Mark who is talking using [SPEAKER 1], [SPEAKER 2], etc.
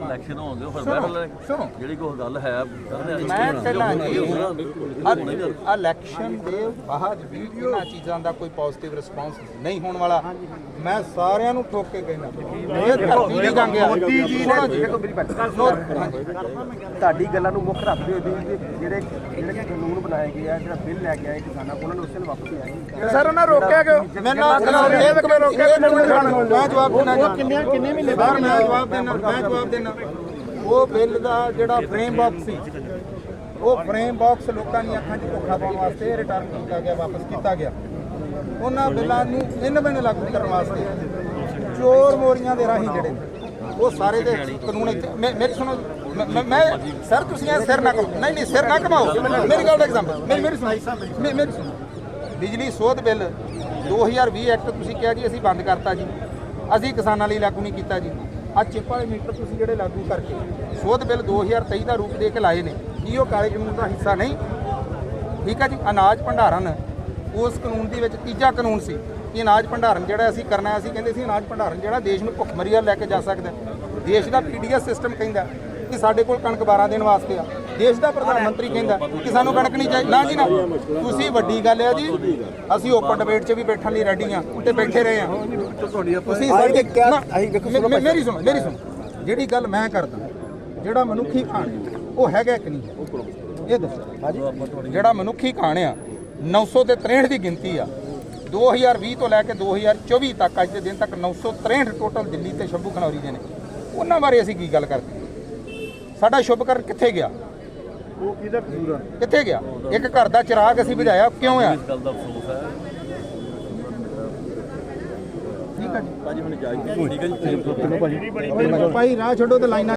[SPEAKER 1] Election ਹੋਣ ਦਿਓ ਫਿਰ
[SPEAKER 2] ਸੁਣੋ,
[SPEAKER 1] ਬਹਿ
[SPEAKER 2] ਸੁਣੋ।
[SPEAKER 1] ਜਿਹੜੀ ਕੋਈ ਗੱਲ ਹੈ ਕਰਦੇ ਆ।
[SPEAKER 2] ਮੈਂ ਪਹਿਲਾਂ ਜੀ
[SPEAKER 1] ਹੋਣਾ ਹੀ ਆ।
[SPEAKER 2] ਇਲੈਕਸ਼ਨ ਦੇ ਬਾਅਦ ਵੀ ਇਹਨਾਂ ਚੀਜ਼ਾਂ ਦਾ ਕੋਈ ਪੋਜ਼ਿਟਿਵ ਰਿਸਪਾਂਸ ਨਹੀਂ ਹੋਣ ਵਾਲਾ। ਮੈਂ ਸਾਰਿਆਂ ਨੂੰ ਠੋਕ ਕੇ ਕਹਿਣਾ। ਇਹ ਧਰਤੀ ਦੀ ਜੰਗ ਆ। ਮੋਦੀ ਜੀ ਨੇ
[SPEAKER 3] ਤੁਹਾਡੀ ਗੱਲਾਂ ਨੂੰ ਮੁੱਖ ਰੱਖਦੇ ਹੋਏ ਵੀ ਜਿਹੜੇ ਜਿਹੜੇ ਕਾਨੂੰਨ ਬਣਾਏ ਗਏ ਆ ਜਿਹੜਾ ਬਿੱਲ ਲੈ ਕੇ ਆਏ ਕਿਸਾਨਾਂ ਕੋਲ ਉਹਨਾਂ ਨੂੰ ਉਸੇ ਨੂੰ ਵਾਪਸ ਲਿਆਏ
[SPEAKER 2] ਸਰ ਉਹਨਾਂ ਰੋਕਿਆ ਕਿਉਂ? ਮੈਂ ਨਾ ਰੋਕਿਆ? ਮੈਂ ਜਵਾਬ ਦੇਣਾ ਕਿੰਨੇ ਕਿੰਨੇ ਮਹੀਨੇ ਬਾਅਦ ਮੈਂ ਜਵਾਬ ਦੇਣਾ ਮੈਂ ਜਵਾਬ ਦੇਣਾ। ਉਹ ਬਿੱਲ ਦਾ ਜਿਹੜਾ ਫਰੇਮ ਬਾਕਸ ਸੀ, ਉਹ ਫਰੇਮ ਬਾਕਸ ਲੋਕਾਂ ਦੀਆਂ ਅੱਖਾਂ 'ਚ ਧੋਖਾ ਪਾਉਣ ਵਾਸਤੇ ਰਿਟਰਨ ਕੀਤਾ ਗਿਆ, ਵਾਪਸ ਕੀਤਾ ਗਿਆ। ਉਹਨਾਂ ਬਿੱਲਾਂ ਨੂੰ ਇਨ ਬਿਨ ਲਾਗੂ ਕਰਨ ਵਾਸਤੇ ਚੋਰ ਮੋਰੀਆਂ ਦੇ ਰਾਹੀਂ ਜਿਹੜੇ ਉਹ ਸਾਰੇ ਦੇ ਕਾਨੂੰਨ ਮੇਰੀ ਸੁਣੋ, ਮੈਂ- ਸਰ, ਤੁਸੀਂ ਇਹ ਸਿਰ ਨਾ ਕਰੋ ਨਹੀਂ ਨਹੀਂ, ਸਿਰ ਨਾ ਘਮਾਓ। ਮੇਰੀ ਗੱਲ ਦਾ ਐਗਜ਼ਾਮਪਲ ਮੇਰੀ ਮੇਰੀ ਸੁਣਾਈ ਮੇਰੀ ਸੁਣੋ। ਬਿਜਲੀ ਸੋਧ ਬਿੱਲ 2020 ਐਕਟ ਤੁਸੀਂ ਕਿਹਾ ਜੀ, ਅਸੀਂ ਬੰਦ ਕਰਤਾ ਜੀ। ਅਸੀਂ ਕਿਸਾਨਾਂ ਲਈ ਲਾਗੂ ਨਹੀਂ ਕੀਤਾ ਜੀ। ਆ ਚਿੱਪ ਵਾਲੇ ਮੀਟਰ ਤੁਸੀਂ ਜਿਹੜੇ ਲਾਗੂ ਕਰਕੇ ਸੋਧ ਬਿੱਲ 2023 ਦਾ ਰੂਪ ਦੇ ਕੇ ਲਾਏ ਨੇ, ਕੀ ਉਹ ਕਾਲੇ ਕਾਨੂੰਨ ਦਾ ਹਿੱਸਾ ਨਹੀਂ? ਠੀਕ ਹੈ ਜੀ, ਅਨਾਜ ਭੰਡਾਰਨ, ਉਸ ਕਾਨੂੰਨ ਦੇ ਵਿੱਚ ਤੀਜਾ ਕਾਨੂੰਨ ਸੀ ਕਿ ਅਨਾਜ ਭੰਡਾਰਨ ਜਿਹੜਾ ਅਸੀਂ ਕਰਨਾ ਅਸੀਂ ਕਹਿੰਦੇ ਸੀ ਅਨਾਜ ਭੰਡਾਰਨ ਜਿਹੜਾ ਦੇਸ਼ ਨੂੰ ਭੁੱਖਮਰੀਆ ਲੈ ਕੇ ਜਾ ਸਕਦਾ ਦੇਸ਼ ਦਾ ਪੀਡੀਐਸ ਸਿਸਟਮ ਕਹਿੰਦਾ ਕਿ ਸਾਡੇ ਕੋਲ ਕਣਕ 12 ਦਿਨ ਵਾਸਤੇ ਆ। ਦੇਸ਼ ਦਾ ਪ੍ਰਧਾਨ ਮੰਤਰੀ ਕਹਿੰਦਾ ਕਿ ਸਾਨੂੰ ਕਣਕ ਨਹੀਂ ਚਾਹੀਦੀ। ਨਾ ਜੀ ਨਾ। ਤੁਸੀਂ ਵੱਡੀ ਗੱਲ ਹੈ ਜੀ। ਅਸੀਂ ਓਪਨ ਡਿਬੇਟ 'ਚ ਵੀ ਬੈਠਣ ਲਈ ਰੈਡੀ ਆ ਤੇ ਬੈਠੇ ਰਹੇ ਆ ਤੁਸੀਂ ਸਾਡੇ ਮੇਰੀ ਸੁਣੋ ਮੇਰੀ ਸੁਣੋ। ਜਿਹੜੀ ਗੱਲ ਮੈਂ ਕਰਦਾ ਜਿਹੜਾ ਮਨੁੱਖੀ ਖਾਣ ਉਹ ਹੈਗਾ ਕਿ ਨਹੀਂ ਇਹ ਦੱਸੋ। ਜਿਹੜਾ ਮਨੁੱਖੀ ਖਾਣ ਆ 900 ਤੇ 63 ਦੀ ਗਿਣਤੀ ਆ। 2020 ਤੋਂ ਲੈ ਕੇ 2024 ਤੱਕ ਅੱਜ ਦੇ ਦਿਨ ਤੱਕ 963 ਟੋਟਲ ਦਿੱਲੀ ਤੇ ਸ਼ੰਭੂ ਖਨੌਰੀ ਦੇ ਨੇ। ਉਹਨਾਂ ਬਾਰੇ ਅਸੀਂ ਕੀ ਗੱਲ ਕਰਦੇ ਸਾਡਾ ਸ਼ੁਭਕਰ ਕਿੱਥੇ ਗਿਆ?
[SPEAKER 3] ਉਹ ਕਿਹਦਾ ਕਸੂਰ ਆ?
[SPEAKER 2] ਕਿੱਥੇ ਗਿਆ? ਇੱਕ ਘਰ ਦਾ ਚਿਰਾਗ ਅਸੀਂ ਬੁਝਾਇਆ ਕਿਉਂ ਆ?
[SPEAKER 1] ਇਸ ਗੱਲ ਦਾ ਅਫਸੋਸ ਹੈ।
[SPEAKER 2] ਠੀਕ ਹੈ ਜੀ।
[SPEAKER 1] ਭਾਜੀ ਹੁਣ ਇਜਾਜ਼ਤ ਦਿਓ। ਠੀਕ ਹੈ ਜੀ।
[SPEAKER 2] ਭਾਈ ਰਾਹ ਛੱਡੋ ਤੇ ਲਾਈਨਾਂ